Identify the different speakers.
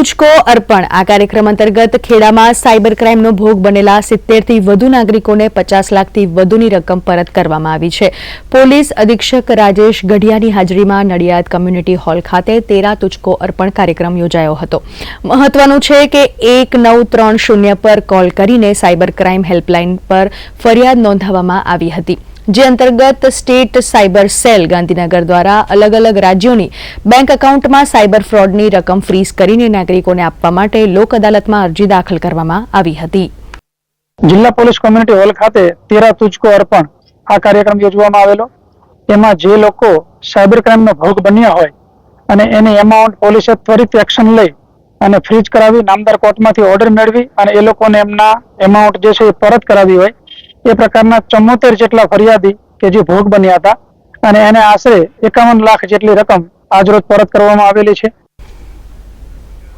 Speaker 1: તુચકો અર્પણ. આ કાર્યક્રમ અંતર્ગત ખેડામાં સાયબર ક્રાઇમનો ભોગ બનેલા સિત્તેરથી વધુ નાગરિકોને પચાસ લાખથી વધુની રકમ પરત કરવામાં આવી છે. પોલીસ અધિક્ષક રાજેશ ગઢિયાની હાજરીમાં નડિયાદ કમ્યુનિટી હોલ ખાતે તેરા તુચકો અર્પણ કાર્યક્રમ યોજાયો હતો. મહત્વનું છે કે એક નવ ત્રણ શૂન્ય પર કોલ કરીને સાયબર ક્રાઇમ હેલ્પલાઇન પર ફરિયાદ નોંધાવવામાં આવી હતી. જે અંતર્ગત સ્ટેટ સાયબર સેલ ગાંધીનગર દ્વારા અલગ અલગ રાજ્યોની બેંક એકાઉન્ટમાં સાયબર ફ્રોડની રકમ ફ્રીઝ કરીને નાગરિકોને આપવા માટે લોક અદાલતમાં અરજી દાખલ કરવામાં આવી હતી.
Speaker 2: જિલ્લા પોલીસ કોમ્યુનિટી હોલ ખાતે તેરા તુજકો અર્પણ આ કાર્યક્રમ યોજવામાં આવેલો. એમાં જે લોકો સાયબર ક્રાઇમનો ભોગ બન્યા હોય અને એની એમાઉન્ટ પોલીસે ત્વરિત એક્શન લઈ અને ફ્રીજ કરાવી, નામદાર કોર્ટમાંથી ઓર્ડર મેળવી અને એ લોકોને એમના એમાઉન્ટ જે છે એ પરત કરાવી હોય એ પ્રકારના ચુમ્મોતેર જેટલા ફરિયાદી કે જે ભોગ બન્યા હતા અને એને આશરે એકાવન લાખ જેટલી રકમ આજરોજ પરત કરવામાં આવેલી છે.